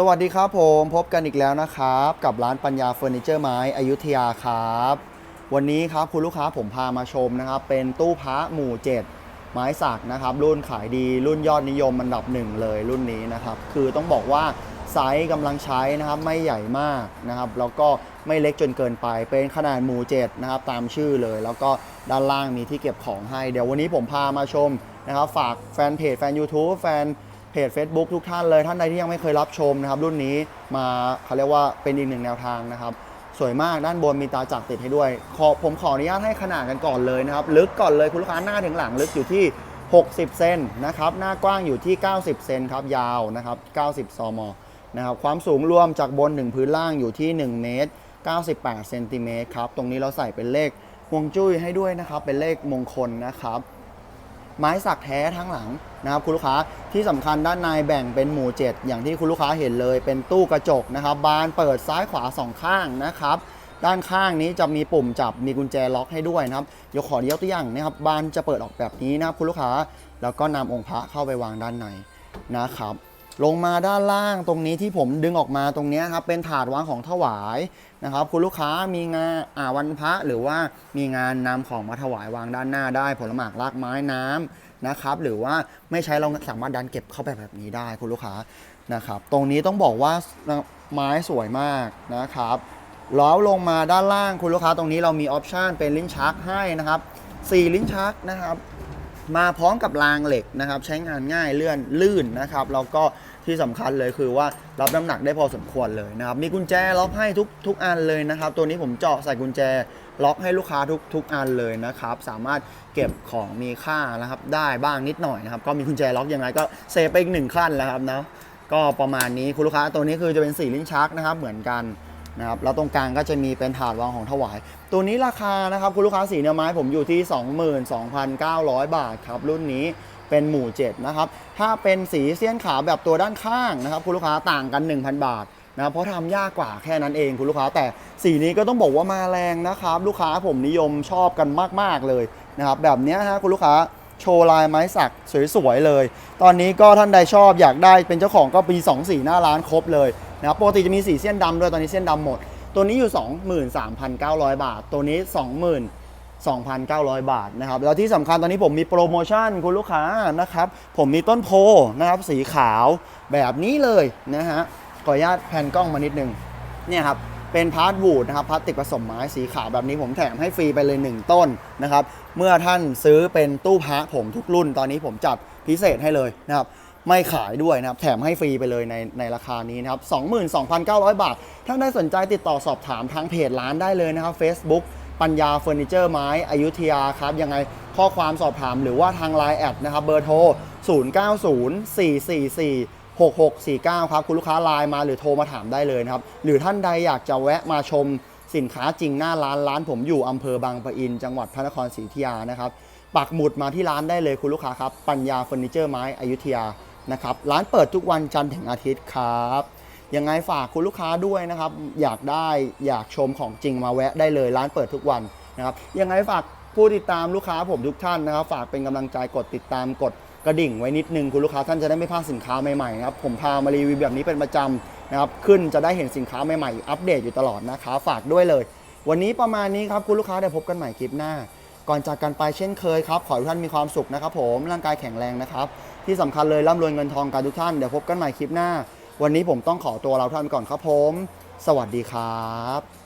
สวัสดีครับผมพบกันอีกแล้วนะครับ กับร้านปัญญาเฟอร์นิเจอร์ไม้อยุธยาครับ วันนี้ครับคุณลูกค้าผมพามาชมนะครับ เป็นตู้พระหมู่ 7 ไม้สักนะครับ รุ่นขายดีรุ่นยอดนิยมอันดับหนึ่งเลยรุ่นนี้นะครับ คือต้องบอกว่าไซส์กำลังใช้นะครับไม่ใหญ่มากนะครับ แล้วก็ไม่เล็กจนเกินไปเป็นขนาดหมู่ 7 นะครับ ตามชื่อเลย แล้วก็ด้านล่างมีที่เก็บของให้ เดี๋ยววันนี้ผมพามาชมนะครับ ฝากแฟนเพจแฟน YouTube แฟน จ Facebook ทุกท่านเลยท่านใดที่ยังไม่เคยรับชมนะครับ รุ่นนี้มาเขาเรียกว่าเป็นอีกหนึ่งแนวทางนะครับ สวยมากด้านบนมีตาจักรติดให้ด้วย ขอผมขออนุญาตให้ขนาดกันก่อนเลยนะครับ ลึกก่อนเลยคุณลูกค้าหน้าถึงหลังลึกอยู่ที่ 60 เซนนะครับหน้ากว้างอยู่ที่ 90 เซนครับยาวนะครับ 90 ซมนะครับความสูงรวมจากบนถึงพื้นล่างอยู่ที่ 1 เมตร 98 เซนติเมตรครับตรงนี้เราใส่เป็นเลขฮวงจุ้ยให้ด้วยนะครับเป็นเลขมงคลนะครับ ไม้สักแท้ทั้งหลังนะครับคุณลูกค้าที่สำคัญด้านในแบ่งเป็นหมู่ 7 อย่างที่คุณลูกค้าเห็นเลย เป็นตู้กระจกนะครับบานเปิดซ้ายขวาสองข้างนะครับด้านข้างนี้จะมีปุ่มจับมีกุญแจล็อกให้ด้วยนะครับเดี๋ยวขอยกตัวอย่างนะครับบานจะเปิดออกแบบนี้นะครับคุณลูกค้า แล้วก็นำองค์พระเข้าไปวางด้านในนะครับ ลงมาด้านล่างตรงนี้ที่ผมดึงออกมาตรงนี้ครับเป็นถาดวางของถวายนะครับ คุณลูกค้ามีงานอ่าวันพระหรือว่ามีงานนำของมาถวายวางด้านหน้าได้ผลหมากรากไม้น้ำนะครับ หรือว่าไม่ใช้เราสามารถดันเก็บเข้าไปแบบนี้ได้คุณลูกค้านะครับ ตรงนี้ต้องบอกว่าไม้สวยมากนะครับแล้วลงมาด้านล่างคุณลูกค้าตรงนี้เรามีออปชันเป็นลิ้นชักให้นะครับสี่ลิ้นชักนะครับ มาพร้อมกับรางเหล็กนะครับ ใช้งานง่ายเลื่อนลื่นนะครับ แล้วก็ที่สำคัญเลยคือว่ารับน้ำหนักได้พอสมควรเลยนะครับ มีกุญแจล็อกให้ทุกทุกอันเลยนะครับ ตัวนี้ผมเจาะใส่กุญแจล็อกให้ลูกค้าทุกทุกอันเลยนะครับ สามารถเก็บของมีค่านะครับ ได้บ้างนิดหน่อยนะครับ ก็มีกุญแจล็อกยังไงก็เซฟไปอีกหนึ่งขั้นแล้วครับนะก็ประมาณนี้คุณลูกค้าตัวนี้คือจะเป็นสี่ลิ้นชักนะครับ เหมือนกัน นะครับแล้วตรงกลางก็จะมีเป็นถาดวางของถวาย ตัวนี้ราคานะครับคุณลูกค้าสีเนื้อไม้ผมอยู่ที่ 22,900 บาทครับรุ่นนี้เป็นหมู่7นะครับถ้าเป็นสีเสี้ยนขาวแบบตัวด้านข้างนะครับคุณลูกค้าต่างกัน 1,000 บาทนะเพราะทำยากกว่าแค่นั้นเองคุณลูกค้า แต่สีนี้ก็ต้องบอกว่ามาแรงนะครับ ลูกค้าผมนิยมชอบกันมาก ๆเลยนะครับแบบนี้ฮะคุณลูกค้าโชว์ลายไม้สักสวยๆเลย ตอนนี้ก็ท่านใดชอบอยากได้เป็นเจ้าของก็มี2 สีหน้าร้านครบเลยนะครับปกติจะมีสีเส้นดำด้วยตอนนี้เส้นดำหมด ตัวนี้อยู่ 23,900 บาท ตัวนี้ 22,900 บาทนะครับแล้วที่สำคัญตอนนี้ผมมีโปรโมชั่นคุณลูกค้านะครับผมมีต้นโพนะครับสีขาวแบบนี้เลยนะฮะขออนุญาตแผ่นกล้องมานิดนึงเนี่ยครับเป็นพาร์ทวูดนะครับพลาสติกผสมไม้สีขาวแบบนี้ผมแถมให้ฟรีไปเลย 1 ต้นนะครับ เมื่อท่านซื้อเป็นตู้พระผมทุกรุ่นตอนนี้ผมจัดพิเศษให้เลยนะครับ ไม่ขายด้วยนะครับ แถมให้ฟรีไปเลยในในราคานี้นะครับ 22,900 บาท ถ้าได้สนใจติดต่อสอบถามทางเพจร้านได้เลยนะครับ Facebook ปัญญาเฟอร์นิเจอร์ไม้อยุธยาครับ ยังไงข้อความสอบถามหรือว่าทาง Line แอดนะครับ เบอร์โทร 0904446649 ครับ คุณลูกค้าไลน์มาหรือโทรมาถามได้เลยนะครับ หรือท่านใดอยากจะแวะมาชมสินค้าจริงหน้าร้านร้านผมอยู่อำเภอบางปะอิน จังหวัดพระนครศรีอยุธยานะครับปักหมุดมาที่ร้านได้เลยคุณลูกค้าครับ ปัญญาเฟอร์นิเจอร์ไม้อยุธยา นะครับร้านเปิดทุกวันจันทร์ถึงอาทิตย์ครับยังไงฝากคุณลูกค้าด้วยนะครับ อยากได้อยากชมของจริงมาแวะได้เลยร้านเปิดทุกวันนะครับยังไงฝากผู้ติดตามลูกค้าผมทุกท่านนะครับ ฝากเป็นกำลังใจกดติดตามกดกระดิ่งไว้นิดนึงคุณลูกค้าท่านจะได้ไม่พลาดสินค้าใหม่ๆนะครับผมพามารีวิวแบบนี้เป็นประจำนะครับขึ้นจะได้เห็นสินค้าใหม่ๆอัปเดตอยู่ตลอดนะครับฝากด้วยเลย วันนี้ประมาณนี้ครับคุณลูกค้าเดี๋ยวพบกันใหม่คลิปหน้า ก่อนจากกันไปเช่นเคยครับ ขอให้ทุกท่านมีความสุขนะครับผมร่างกายแข็งแรงนะครับ ที่สำคัญเลยร่ำรวยเงินทองกันทุกท่าน เดี๋ยวพบกันใหม่คลิปหน้า วันนี้ผมต้องขอตัวเราท่านไปก่อนครับผม สวัสดีครับ